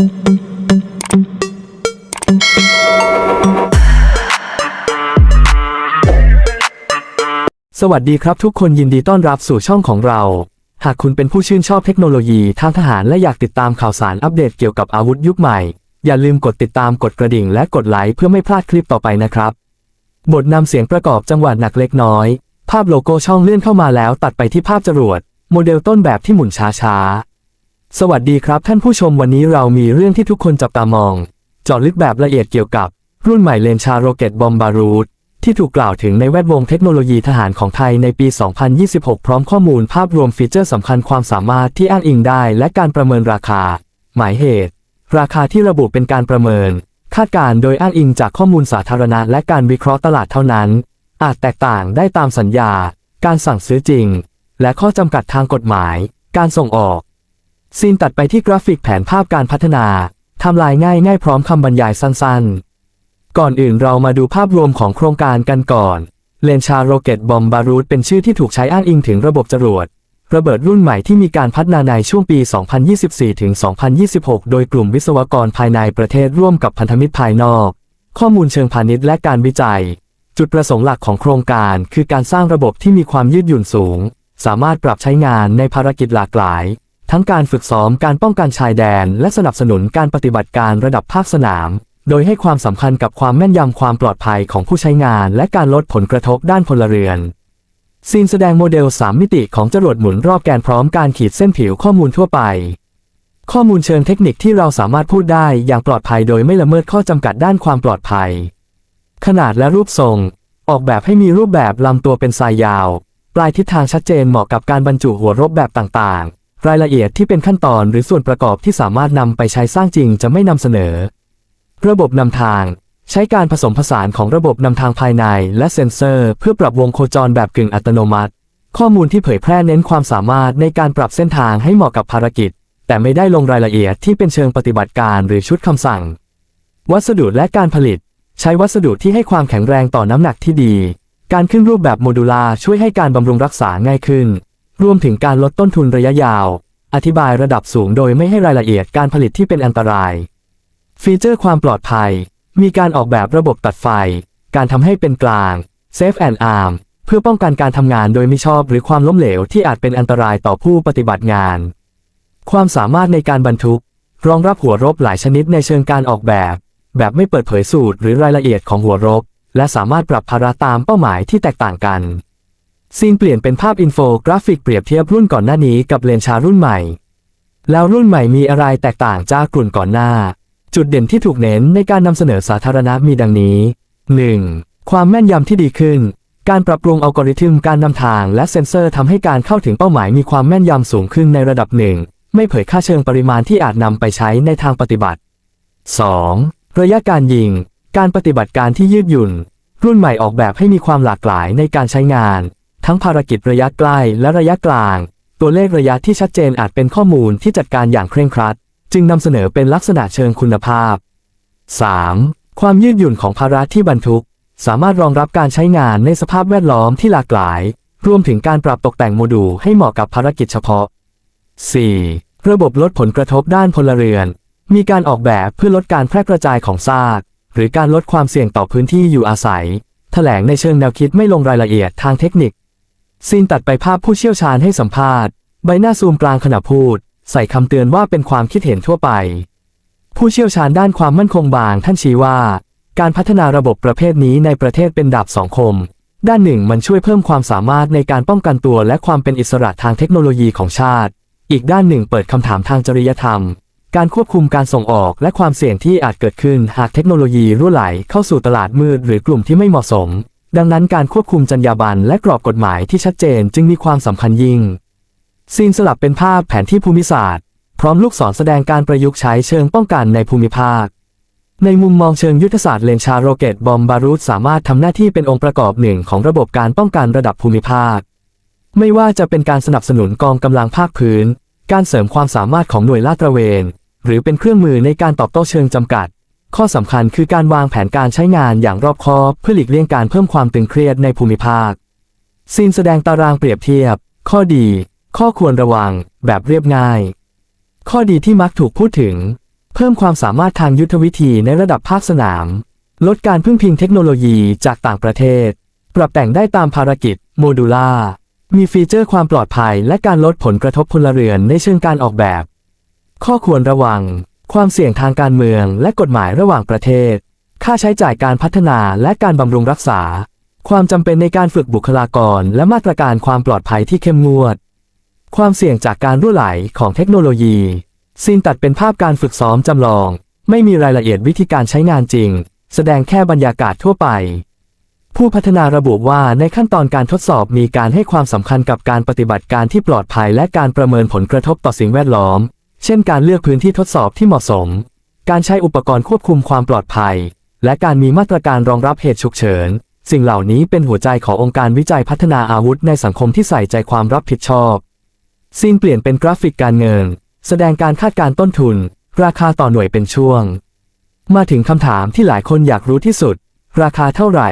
สวัสดีครับทุกคนยินดีต้อนรับสู่ช่องของเรา หากคุณเป็นผู้ชื่นชอบเทคโนโลยีทางทหารและอยากติดตามข่าวสารอัปเดตเกี่ยวกับอาวุธยุคใหม่ อย่าลืมกดติดตามกดกระดิ่งและกดไลค์เพื่อไม่พลาดคลิปต่อไปนะครับ บทนำเสียงประกอบจังหวะหนักเล็กน้อย ภาพโลโก้ช่องเลื่อนเข้ามาแล้วตัดไปที่ภาพจรวด โมเดลต้นแบบที่หมุนช้าๆ สวัสดีครับท่านผู้ชมวันนี้เรามีเรื่องที่ทุกคนจับตามองเจาะลึกแบบละเอียดเกี่ยวกับ รุ่นใหม่เลนชาโรเกตบอมบารูดที่ถูกกล่าวถึงในแวดวงเทคโนโลยีทหารของไทยในปี 2026 พร้อมข้อมูลภาพรวมฟีเจอร์สำคัญความสามารถที่อ้างอิงได้ และการประเมินราคา หมายเหตุ ราคาที่ระบุเป็นการประเมิน คาดการณ์โดยอ้างอิงจากข้อมูลสาธารณะ และการวิเคราะห์ตลาดเท่านั้น อาจแตกต่างได้ตามสัญญา การสั่งซื้อจริง และข้อจำกัดทางกฎหมาย การส่งออก ซีนตัดไปที่กราฟิกแผนภาพการพัฒนาทำลายง่ายง่ายพร้อมคำบรรยายสั้นๆ ก่อนอื่นเรามาดูภาพรวมของโครงการกันก่อน เลนชาโรเกตบอมบารูดเป็นชื่อที่ถูกใช้อ้างอิงถึงระบบจรวด ระเบิดรุ่นใหม่ที่มีการพัฒนาในช่วงปี 2024 ถึง 2026 โดยกลุ่มวิศวกรภายในประเทศร่วมกับพันธมิตรภายนอก ข้อมูลเชิงพาณิชย์และการวิจัย จุดประสงค์หลักของโครงการคือการสร้างระบบที่มีความยืดหยุ่นสูง สามารถปรับใช้งานในภารกิจหลากหลาย ทั้งการฝึกซ้อมการป้องกันชายแดน และสนับสนุนการปฏิบัติการระดับภาคสนาม โดยให้ความสำคัญกับความแม่นยำความปลอดภัยของผู้ใช้งาน และการลดผลกระทบด้านพลเรือนซีนแสดงโมเดล 3 มิติของจรวดหมุนรอบแกนพร้อมการขีดเส้นผิวข้อมูลทั่วไป ข้อมูลเชิงเทคนิคที่เราสามารถพูดได้อย่างปลอดภัยโดยไม่ละเมิดข้อจำกัดด้านความปลอดภัย ขนาดและรูปทรง ออกแบบให้มีรูปแบบลำตัวเป็นทรายยาว ปลายทิศทางชัดเจนเหมาะกับการบรรจุหัวรบแบบต่างๆ รายละเอียดที่เป็นขั้นตอนหรือส่วนประกอบที่สามารถนำไปใช้สร้างจริงจะไม่นำเสนอ ระบบนำทาง ใช้การผสมผสานของระบบนำทางภายในและเซ็นเซอร์ เพื่อปรับวงโคจรแบบกึ่งอัตโนมัติ ข้อมูลที่เผยแพร่เน้นความสามารถในการปรับเส้นทางให้เหมาะกับภารกิจ แต่ไม่ได้ลงรายละเอียดที่เป็นเชิงปฏิบัติการหรือชุดคำสั่ง วัสดุและการผลิต ใช้วัสดุที่ให้ความแข็งแรงต่อน้ำหนักที่ดี การขึ้นรูปแบบโมดูลาร์ช่วยให้การบำรุงรักษาง่ายขึ้น รวมถึงการลดต้นทุนระยะยาว อธิบายระดับสูงโดยไม่ให้รายละเอียดการผลิตที่เป็นอันตราย ฟีเจอร์ความปลอดภัย มีการออกแบบระบบตัดไฟ การทำให้เป็นกลาง Safe and Arm เพื่อป้องกันการทำงานโดยไม่ชอบหรือความล้มเหลวที่อาจเป็นอันตรายต่อผู้ปฏิบัติงาน ความสามารถในการบรรทุก รองรับหัวรบหลายชนิดในเชิงการออกแบบ แบบไม่เปิดเผยสูตรหรือรายละเอียดของหัวรบ และสามารถปรับภาระตามเป้าหมายที่แตกต่างกัน ซีนเปลี่ยนเป็นภาพอินโฟกราฟิกเปรียบเทียบรุ่นก่อนหน้านี้กับเลนชารุ่นใหม่ แล้วรุ่นใหม่มีอะไรแตกต่างจากรุ่นก่อนหน้า จุดเด่นที่ถูกเน้นในการนำเสนอสาธารณะมีดังนี้ 1. ความแม่นยำที่ดีขึ้น การปรับปรุงอัลกอริทึมการนำทางและเซ็นเซอร์ทำให้การเข้าถึงเป้าหมายมีความแม่นยำสูงขึ้นในระดับหนึ่ง ไม่เผยค่าเชิงปริมาณที่อาจนำไปใช้ในทางปฏิบัติ 2. ระยะการยิง การปฏิบัติการที่ยืดหยุ่น รุ่นใหม่ออกแบบให้มีความหลากหลายในการใช้งาน ทั้งภารกิจระยะใกล้และระยะกลาง ตัวเลขระยะที่ชัดเจนอาจเป็นข้อมูลที่จัดการอย่างเคร่งครัด จึงนำเสนอเป็นลักษณะเชิงคุณภาพ 3. ความยืดหยุ่นของภาระที่บรรทุก สามารถรองรับการใช้งานในสภาพแวดล้อมที่หลากหลาย รวมถึงการปรับตกแต่งโมดูลให้เหมาะกับภารกิจเฉพาะ 4. ระบบลดผลกระทบด้านพลเรือน มีการออกแบบเพื่อลดการแพร่กระจายของซาก หรือการลดความเสี่ยงต่อพื้นที่อยู่อาศัย แถลงในเชิงแนวคิดไม่ลงรายละเอียดทางเทคนิค ซีนตัดไปภาพผู้เชี่ยวชาญให้สัมภาษณ์ ใบหน้าซูมกลางขณะพูด ใส่คำเตือนว่าเป็นความคิดเห็นทั่วไป ผู้เชี่ยวชาญด้านความมั่นคงบางท่านชี้ว่า การพัฒนาระบบประเภทนี้ในประเทศเป็นดาบสองคม ด้านหนึ่งมันช่วยเพิ่มความสามารถในการป้องกันตัวและความเป็นอิสระทางเทคโนโลยีของชาติ อีกด้านหนึ่งเปิดคำถามทางจริยธรรม การควบคุมการส่งออกและความเสี่ยงที่อาจเกิดขึ้นหากเทคโนโลยีรั่วไหลเข้าสู่ตลาดมืดหรือกลุ่มที่ไม่เหมาะสม ดังนั้นการควบคุมจรรยาบรรณและกรอบกฎหมายที่ชัดเจนจึงมีความสำคัญยิ่ง ซีนสลับเป็นภาพแผนที่ภูมิศาสตร์ พร้อมลูกศรแสดงการประยุกต์ใช้เชิงป้องกันในภูมิภาค ในมุมมองเชิงยุทธศาสตร์เลนชาโรเกตบอมบารูดสามารถทำหน้าที่เป็นองค์ประกอบหนึ่งของระบบการป้องกันระดับภูมิภาค ไม่ว่าจะเป็นการสนับสนุนกองกำลังภาคพื้น การเสริมความสามารถของหน่วยลาดตระเวน หรือเป็นเครื่องมือในการตอบโต้เชิงจำกัด ข้อสำคัญคือการวางแผนการใช้งานอย่างรอบคอบเพื่อหลีกเลี่ยงการเพิ่มความตึงเครียดในภูมิภาคซีนแสดงตารางเปรียบเทียบ ข้อดี ข้อควรระวัง แบบเรียบง่าย ข้อดีที่มักถูกพูดถึง เพิ่มความสามารถทางยุทธวิธีในระดับภาคสนาม ลดการพึ่งพิงเทคโนโลยีจากต่างประเทศ ปรับแต่งได้ตามภารกิจ โมดูล่า มีฟีเจอร์ความปลอดภัยและการลดผลกระทบพลเรือนในเชิงการออกแบบ ข้อควรระวัง ความเสี่ยงทางการเมืองและกฎหมายระหว่างประเทศ ค่าใช้จ่ายการพัฒนาและการบำรุงรักษา ความจำเป็นในการฝึกบุคลากร และมาตรการความปลอดภัยที่เข้มงวด ความเสี่ยงจากการรั่วไหลของเทคโนโลยีซีนตัดเป็นภาพการฝึกซ้อมจำลอง ไม่มีรายละเอียดวิธีการใช้งานจริง แสดงแค่บรรยากาศทั่วไป ผู้พัฒนาระบุว่าในขั้นตอนการทดสอบมีการให้ความสำคัญกับการปฏิบัติการที่ปลอดภัยและการประเมินผลกระทบต่อสิ่งแวดล้อม เช่นการเลือกพื้นที่ทดสอบที่เหมาะสม การใช้อุปกรณ์ควบคุมความปลอดภัย และการมีมาตรการรองรับเหตุฉุกเฉิน สิ่งเหล่านี้เป็นหัวใจขององค์การวิจัยพัฒนาอาวุธในสังคมที่ใส่ใจความรับผิดชอบซีนเปลี่ยนเป็นกราฟิกการเงิน แสดงการคาดการต้นทุน ราคาต่อหน่วยเป็นช่วง มาถึงคำถามที่หลายคนอยากรู้ที่สุด ราคาเท่าไหร่